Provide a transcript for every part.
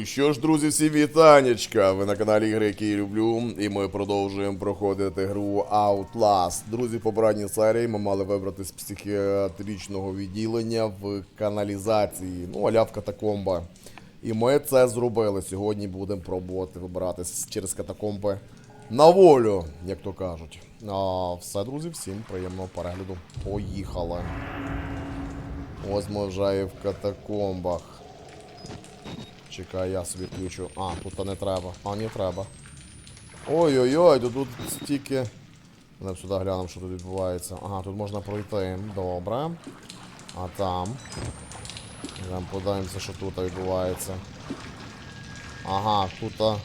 Ну що ж, друзі, всі вітанечка! Ви на каналі Ігри, які я люблю, і ми продовжуємо проходити гру Outlast. Друзі, в попередній серії ми мали вибрати з психіатричного відділення в каналізації, ну, аля в катакомба. І ми це зробили. Сьогодні будемо пробувати вибиратись через катакомби на волю, як то кажуть. А, все, друзі, всім приємного перегляду. Поїхали. Ось ми вже і в катакомбах. Чекай, я собі включу. А, тут не треба. А, не треба. Ой-ой-ой, тут стільки. Ми сюди глянемо, що тут відбувається. Ага, тут можна пройти. Добре. А там. Йдемо подивимося, що тут відбувається. Ага, тут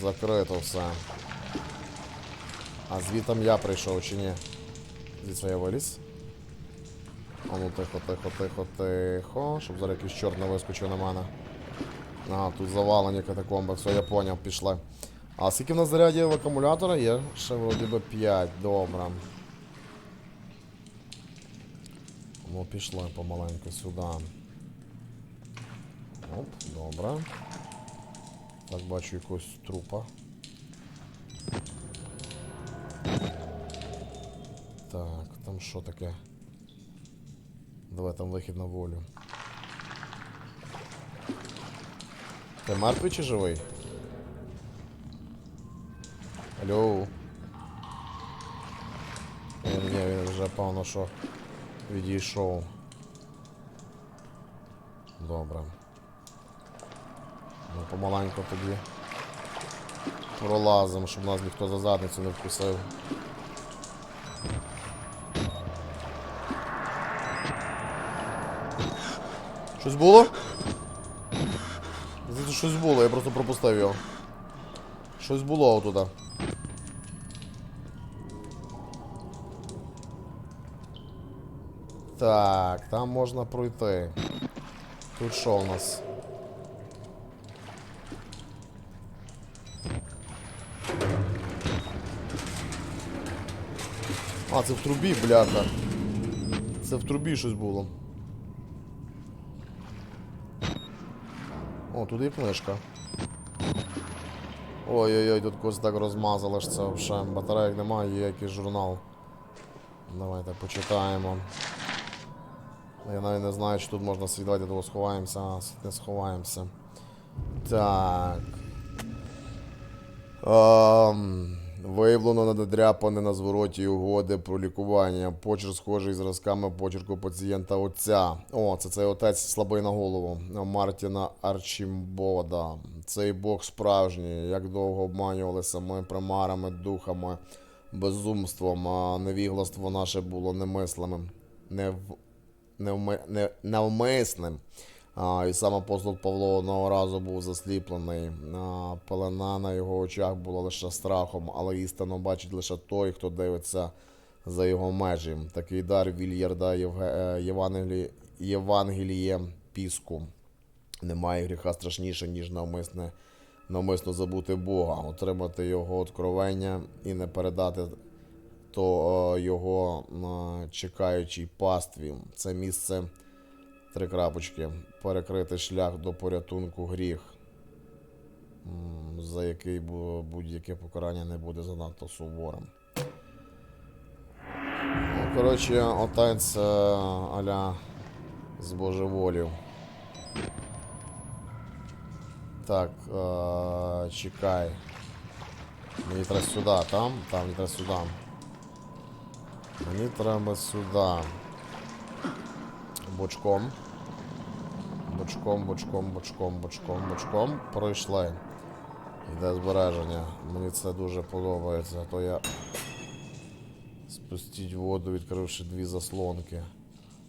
закрито все. А звітом я прийшов чи ні? Звідси я виліз. А ну тихо, тихо, тихо, тихо. Щоб зараз якийсь чорт не вискочив на мене. Ага, тут завалені катакомби, все, я поняв, пішли. А скільки в нас зарядів акумулятора є? Ще вроді би 5, добре. Ну, пішли помаленьку сюди. Оп, добре. Так, бачу якогось трупа. Так, там що таке? Давай там вихід на волю. Ти мертвий чи живий? Алло. Ні, він вже певно, що відійшов. Добре. Ми помаленьку тоді пролазимо, щоб нас ніхто за задницю не вкусив. Щось було? Здається, щось було, я просто пропустив його. Щось було отуда. Так, там можна пройти. Тут що у нас? А, це в трубі, бляха. Це в трубі щось було. О, тут є книжка. Ой-ой-ой, тут когось так розмазало ж це взагалі. Батарейок немає, є якийсь журнал. Давайте почитаємо. Я навіть не знаю, чи тут можна сидіти, давайте того сховаємося, а не сховаємося. Так. Ем, виявлено надряпане на звороті угоди про лікування. Почерк схожий зразками почерку пацієнта отця. О, це цей отець слабий на голову. Мартіна Арчімбода. Цей бог справжній. Як довго обманювалися ми примарами, духами, безумством, а невігластво наше було немислимим. Не невми... не... навмисним. А, і сам апостол Павло одного разу був засліплений. А, пелена на його очах була лише страхом, але істину бачить лише той, хто дивиться за його межі. Такий дар Вільярда е, Євангелі... Євангелієм піску. Немає гріха страшніше, ніж навмисне, навмисно забути Бога, отримати його откровення і не передати то е, його е, чекаючій пастві. Це місце три крапочки. Перекрити шлях до порятунку гріх, за який будь-яке покарання не буде занадто суворим. Ну, коротше, отець е, аля з божеволів. Так, е, чекай. Мені треба сюди, там? Там, мені треба сюди. Мені треба сюди. Бочком. Бочком, бочком, бочком, бочком, бочком. Пройшли. Йде збереження. Мені це дуже подобається, а то я. Спустіть воду, відкривши дві заслонки.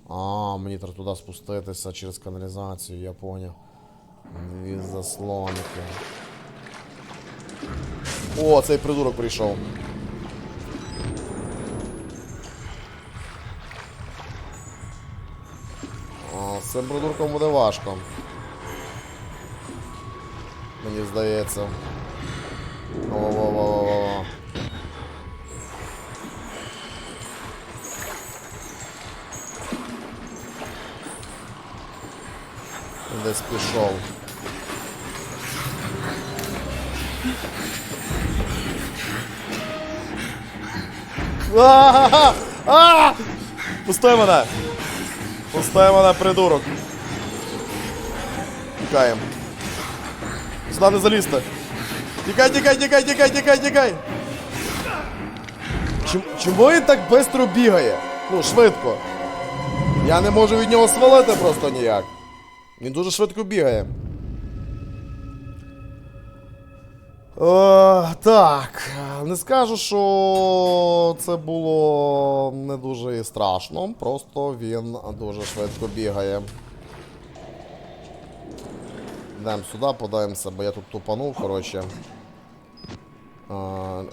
А, мені треба туди спуститися через каналізацію, я поняв. Дві заслонки. О, цей придурок прийшов. Цим придурком буде важко. Мені здається. Він Десь пішов. А! А! Пустай мене! Пустай на придурок! Тікаємо. Сюди не залізти. Тікай, тікай, тікай, тікай, тікай, тікай! Чим, чому він так швидко бігає? Ну, швидко. Я не можу від нього свалити просто ніяк. Він дуже швидко бігає. Е, так, не скажу, що це було не дуже страшно, просто він дуже швидко бігає. Йдемо сюди, подаємося, бо я тут тупанув, коротше. Е,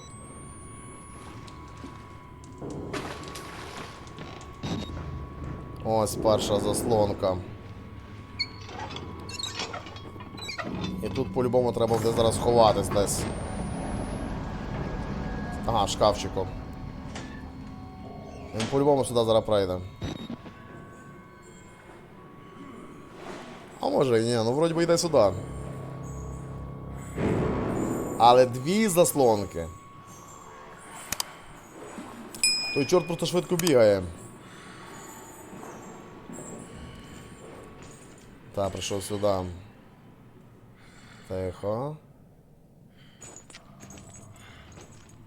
Ось перша заслонка. І тут по-любому треба буде зараз ховатись десь. Ага, шкафчиком. Він по-любому сюди зараз прийде. А може і ні, ну вроді би йде сюди. Але дві заслонки. Той чорт просто швидко бігає. Та, прийшов сюди. Тихо.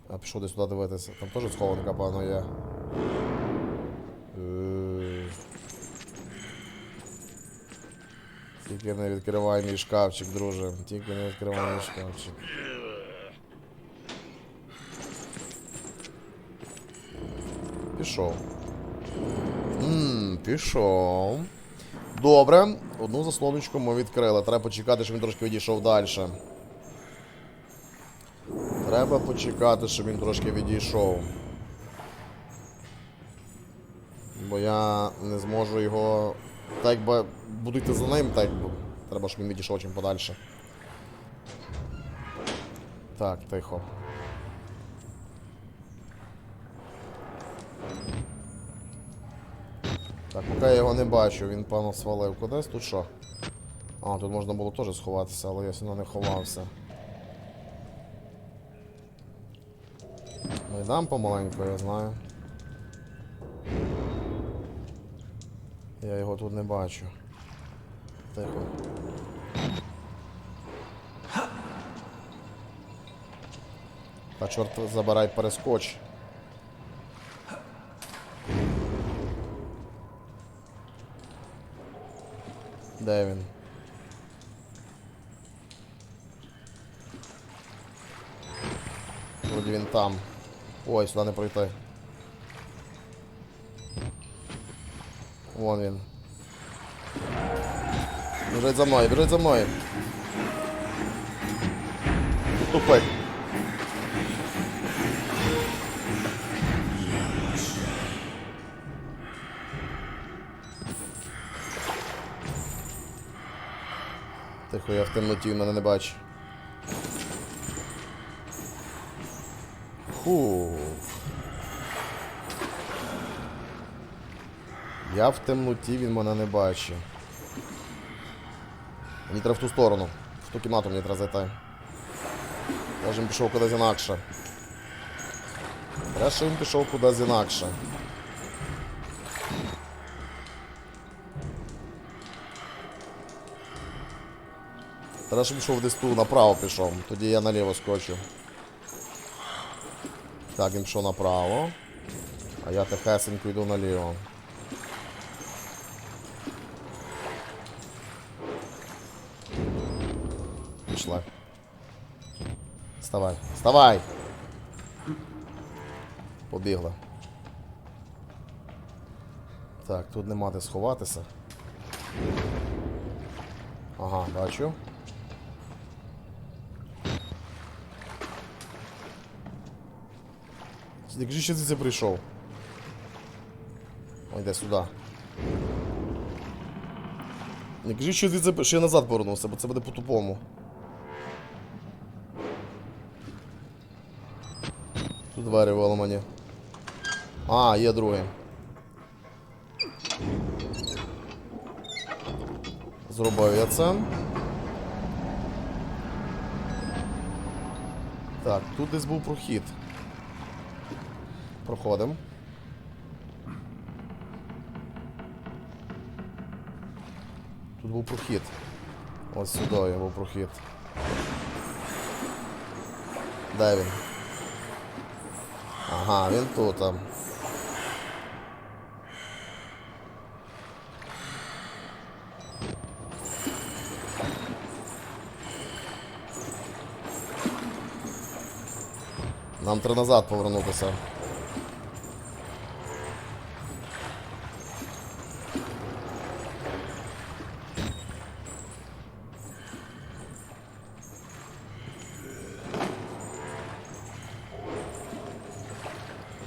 А пішов десь сюди дивитися. Там теж схованка, певно, є. Е. Тільки не відкривай мій шкафчик, друже. Тільки не відкривай мій шкафчик. Пішов. Ммм, пішов. Добре, одну заслоночку ми відкрили. Треба почекати, щоб він трошки відійшов далі. Треба почекати, щоб він трошки відійшов. Бо я не зможу його. Так якби буду йти за ним, так якби. Треба, щоб він відійшов чим подальше. Так, тихо. Так, поки я його не бачу, він певно свалив кудись. Тут що? А, тут можна було теж сховатися, але я сюди не ховався. Ну йдам помаленьку, я знаю. Я його тут не бачу. Тихо. Та чорт забирай перескоч. Де він? Вроді він там. Ой, сюди не пройти. Вон він. Біжить за мною, біжить за мною. Тупик. Я в темноті, мене не бачить. Фу. Я в темноті, він мене не бачить. Мені треба в ту сторону. В ту кімнату мені треба зайти. Я ж він пішов кудись інакше. Я ж він пішов кудись інакше. Треба, щоб пішов десь ту направо пішов. Тоді я наліво скочу. Так, він пішов направо. А я тихесенько йду наліво. Пішла. Вставай. Вставай! Побігла. Так, тут нема де сховатися. Ага, бачу. Як же ще звідси прийшов? Ой, йде сюди. Не кажи, що звідси ще назад повернувся, бо це буде по-тупому. Тут двері виламані. А, є другий. Зробив я це. Так, тут десь був прохід. Проходимо. Тут був прохід. Ось сюди був прохід. Де він? Ага, він тут. а. Нам треба назад повернутися.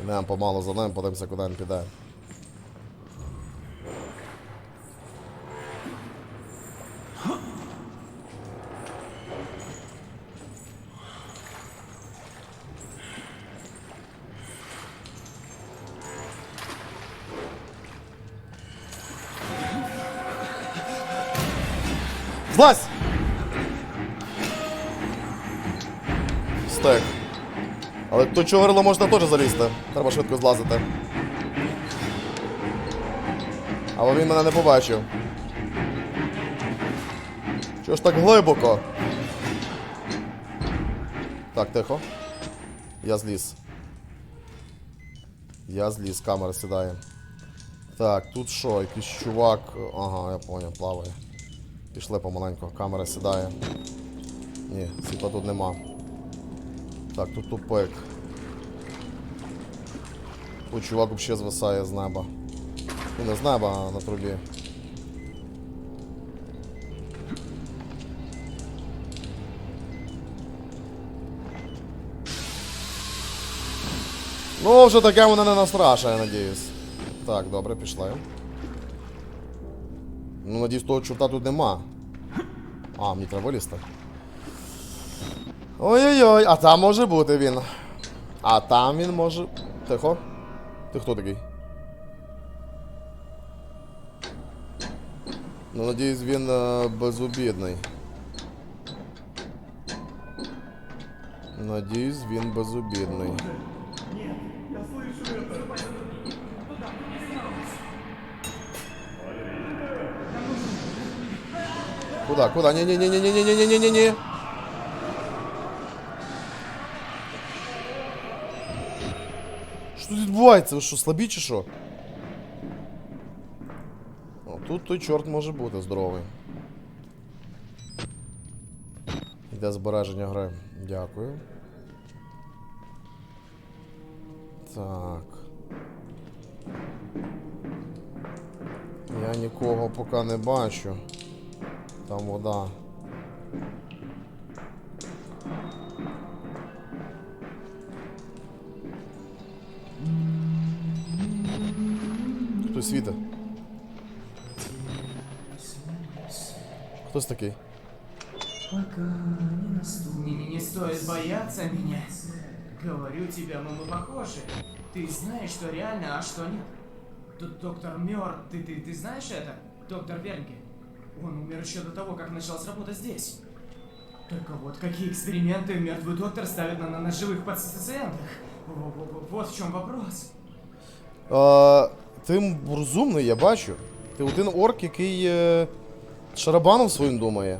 Йдемо помалу за ним, подивимося, куди він піде. Злазь! Стек. Але до чого можна теж залізти. Треба швидко злазити. Але він мене не побачив. Чого ж так глибоко? Так, тихо. Я зліз. Я зліз, камера сідає. Так, тут що, якийсь чувак. Ага, я поняв, плаває. Пішли помаленьку, камера сідає. Ні, світла тут нема. Так, тут тупик. Тут чувак взагалі звисає з неба. Ну не з неба, а на трубі. Ну, вже таке мене не настрашає, надіюсь. Так, добре, пішли. Ну, надіюсь, того чорта тут нема. А, мені треба вилізти. Ой-ой-ой, а там може бути він. А там він може. Тихо. Ти хто такий? Ну, надіюсь, він е, безобідний. Надіюсь, він безобідний. Куда, куда? Не-не-не-не-не-не-не-не-не-не. Відбувається? Ви що, слабі чи що? О, тут той чорт може бути здоровий. Йде збереження гри. Дякую. Так. Я нікого поки не бачу. Там вода. Хтось світить. Хтось такий? Не, не, не стоит бояться меня. Говорю тебе, мы, мы похожи. Ты знаешь, что реально, а что нет. Тут доктор мертв. Ты, ты, ты знаешь это? Доктор Вернке. Он умер еще до того, как начал работать здесь. Только вот какие эксперименты мертвый доктор ставит на, на, на живых пациентах. Во- во- во- Вот в чем вопрос. Ти розумний, я бачу. Ти один орк, який е, шарабаном своїм думає.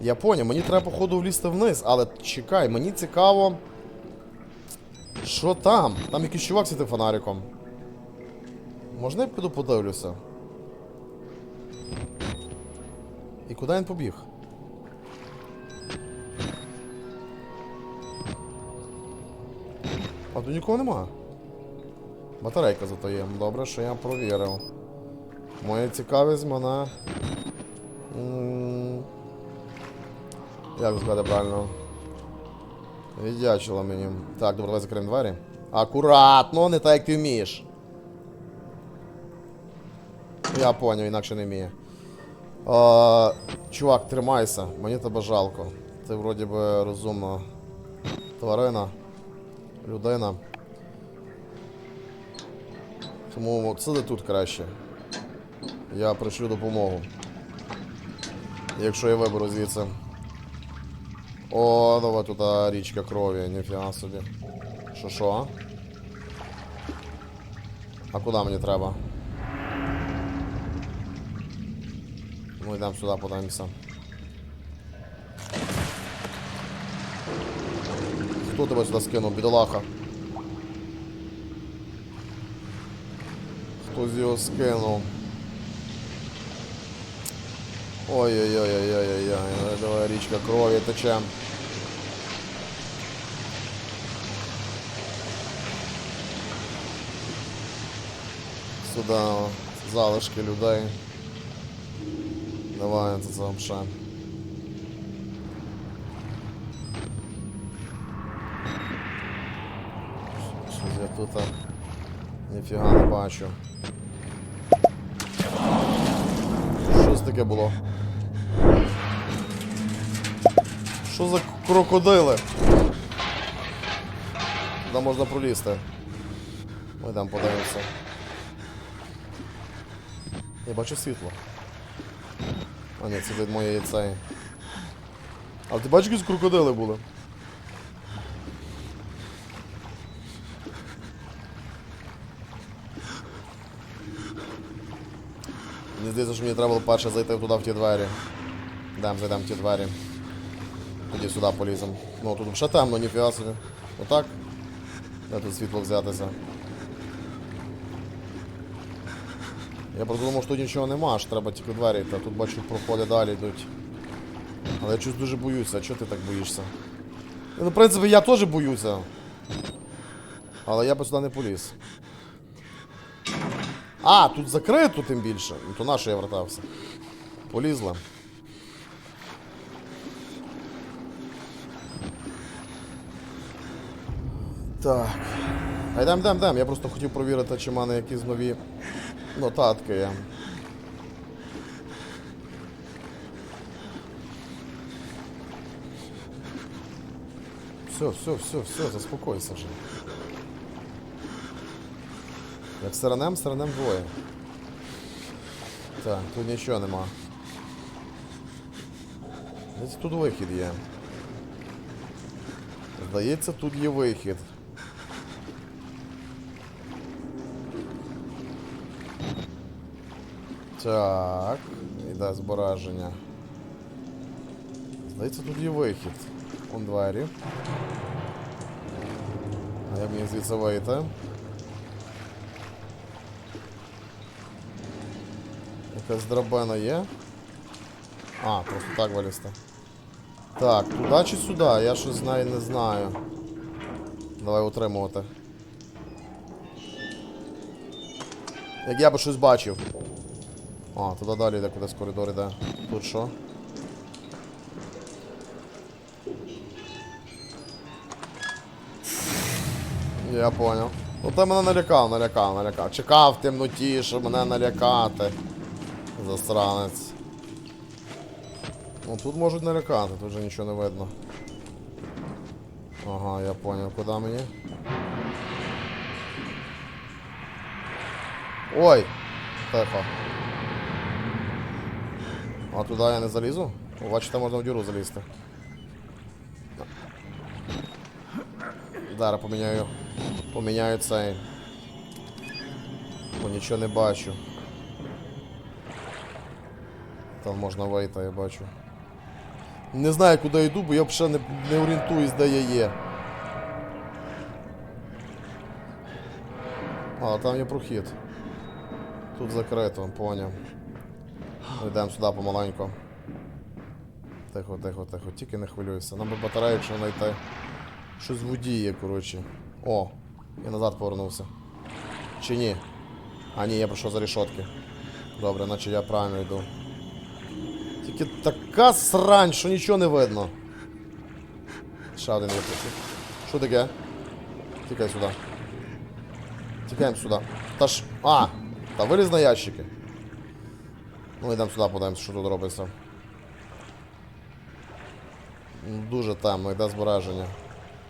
Я поняв, мені треба, походу, влізти вниз, але чекай, мені цікаво. Що там? Там якийсь чувак світив фонариком. Можна я піду подивлюся? І куди він побіг? А тут нікого нема. Батарейка зато є. Добре, що я провірив. Моя цікавість мене. Як сказати правильно? Віддячила мені. Так, добре, давай закриємо двері. Акуратно, не так як ти вмієш. Я поняв, інакше не вміє. А, чувак, тримайся, мені тебе жалко. Ти вроді би розумна тварина, людина. Тому сиди тут краще. Я пришлю допомогу. Якщо я виберу звідси. О, давай тут річка крові, ніфіга собі. Що що? А куди мені треба? Ну йдемо сюди, подивимося. Хто тебе сюди скинув, бідолаха? Хтось його скинув. Ой-ой-ой-ой-ой-ой-ой. Давай річка крові тече. Сюди залишки людей. Давай це ще. Щось я тут ніфіга не бачу. Таке було? Що за крокодили? Туди можна пролізти. Ми там подивимося. Я бачу світло. А ні, це від моєї цей. А ти бачиш, якісь крокодили були? Здається, що мені треба було перше зайти туди в ті двері. Йдемо, зайдемо в ті двері. Тоді сюди поліземо. Ну тут ще темно, ніфіга собі. Отак. Де тут світло взятися? Я просто думав, що тут нічого нема, аж треба тільки двері йти. Тут бачу проходи далі йдуть. Але я щось дуже боюся, чого ти так боїшся? Ну, в принципі, я теж боюся. Але я би сюди не поліз. А, тут закрито тим більше. Ну то на що я вертався? Полізла. Так. А йдем, йдем, йдем. Я просто хотів провірити, чи в мене якісь нові нотатки є. Все, все, все, все, заспокойся вже. Як сиранем, сиранем двоє. Так, тут нічого нема. Десь тут вихід є. Здається, тут є вихід. Так, іде збереження. Здається, тут є вихід. Вон двері. А як мені звідси вийти? Якась драбина є. А, просто так вилізти. Так, туди чи сюди? Я щось знаю, не знаю. Давай утримувати. Як я би щось бачив. А, туди далі йде кудись коридор іде. Тут що? Я понял. Ну ти мене налякав, налякав, налякав. Чекав в темноті, щоб мене налякати. Засранець. Ну тут можуть налякати, тут вже нічого не видно. Ага, я понял, куди мені? Ой! Тихо. А туди я не залізу? Бачите, можна в діру залізти. Зараз поміняю. Поміняю цей. Бо нічого не бачу. Там можна вийти, я бачу. Не знаю, куди йду, бо я взагалі не, не орієнтуюсь, де я є. А, там є прохід. Тут закрито, поняв. Йдемо сюди помаленьку. Тихо, тихо, тихо. Тільки не хвилюйся. Нам би батарею, якщо знайти. Щось водіє, коротше. О, я назад повернувся. Чи ні? А ні, я пройшов за рішотки. Добре, наче я правильно йду. Тільки така срань, що нічого не видно. Ще один тут. Що таке? Тікай сюди. Тікаємо сюди. Та ж. А! Та виліз на ящики. Ну йдемо сюди, подивимося, що тут робиться. Дуже темно, йде збереження.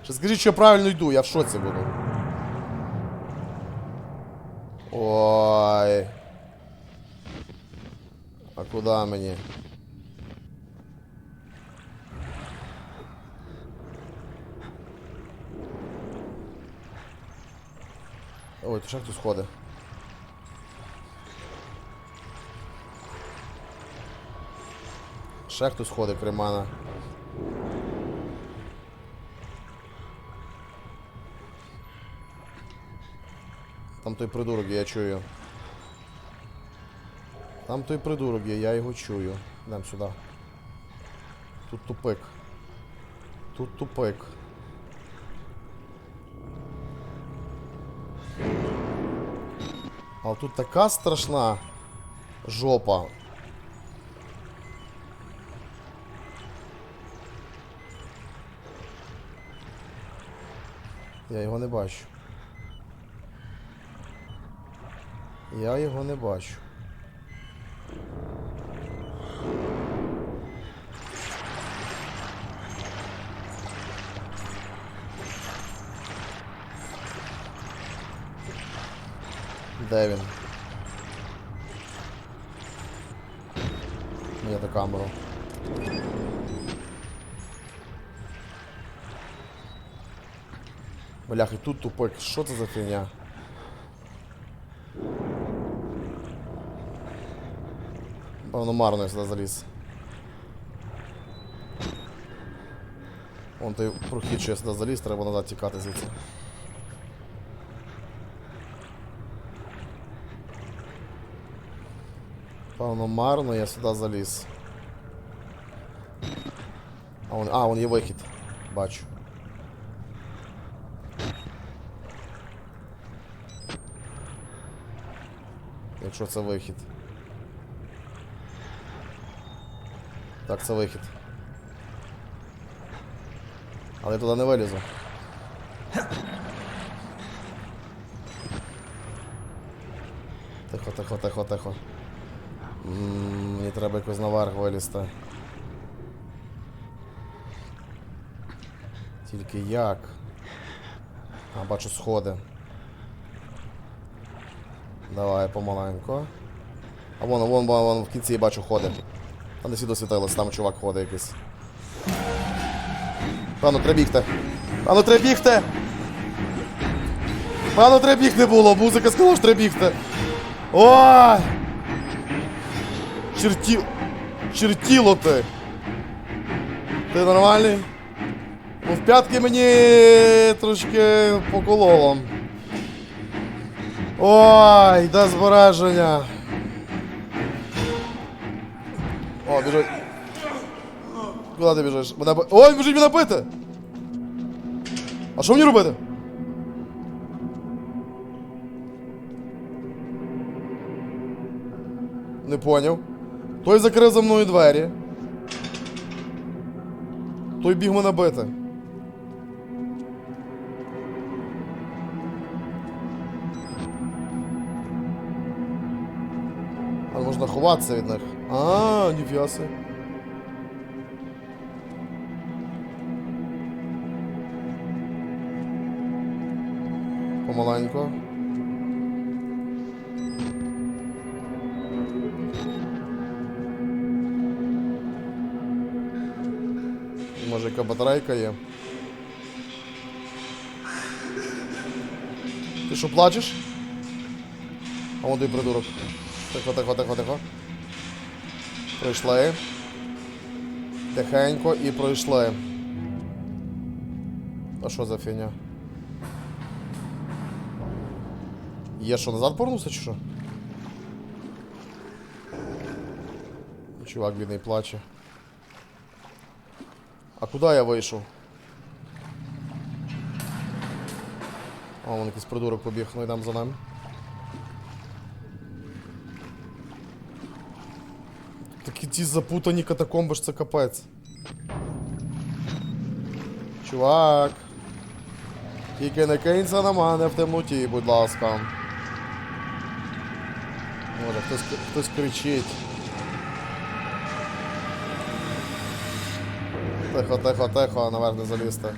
Ще скажіть, що я правильно йду, я в шоці буду. Ой. А куди мені? Ой, ходить. Ще хтось ходить, крім мене. Там той придурок я чую. Там той придурок є, я його чую. Йдем сюди. Тут тупик. Тут тупик. А тут така страшна жопа. Я його не бачу. Я його не бачу. Де він? Ні, до камеру. Блях, і тут тупик. Що це за фігня? Певно, марно я сюди заліз. Вон той прохід, що я сюди заліз, треба назад тікати звідси. Певно, марно я сюди заліз. А, вон, а, вон є вихід. Бачу. Якщо це вихід. Так, це вихід. Але я туди не вилізу. Тихо, тихо, тихо, тихо. Мені треба якось наверх вилізти. Тільки як? А, бачу сходи. Давай помаленько. А вон, вон, вон, вон в кінці я бачу ходи. Там десь і досвітилось, там чувак ходить якийсь. Пану, треба бігти. Пану, треба бігти! Треба бігти було, музика сказала, що треба бігти. Ой! Черті... Чертіло ти! Ти нормальний? Ну, в п'ятки мені трошки покололо. Ой, де збереження. О, біжить. Куди ти біжиш? Мене... Ой, біжить мене бити! А що мені робити? Не поняв. Той закрив за мною двері. Той біг мене бити. Але можна ховатися від них. А, ніфіга си. Помаленько. Може батарейка є. Ти що плачеш? А вон той придурок. Тихо, тихо, тихо, тихо. Пройшли. Тихенько і пройшли. А що за фігня? Є що, назад повернувся чи що? Чувак бідний плаче. А куди я вийшов? О, вон якийсь придурок побіг, ну йдемо за ним. Такі ті запутані катакомби ж це капець. Чувак. Тільки не кинься на мене в темноті, будь ласка. Може, хтось, хтось кричить. Тихо, тихо, тихо, наверх не залізти.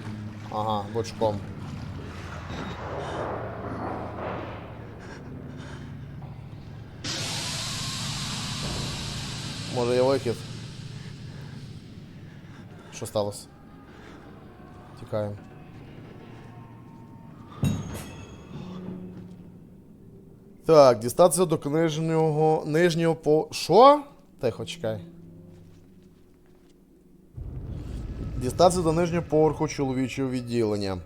Ага, бочком. Може є вихід. Що сталося? Тікаємо. Так, дістатися до книжнього. Нижнього по. Що? Тихо, чекай. Дістатися до нижнього поверху чоловічого відділення.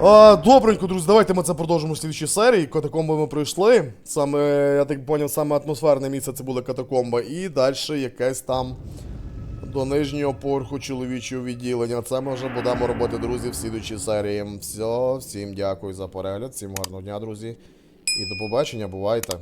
А, добренько, друзі, давайте ми це продовжимо в слідчій серії. Катакомби ми пройшли. Саме, я так поняв, саме атмосферне місце це були катакомби. І далі якесь там до нижнього поверху чоловічого відділення. Це ми вже будемо робити, друзі, в слідчій серії. Все, всім дякую за перегляд, всім гарного дня, друзі. І до побачення, бувайте.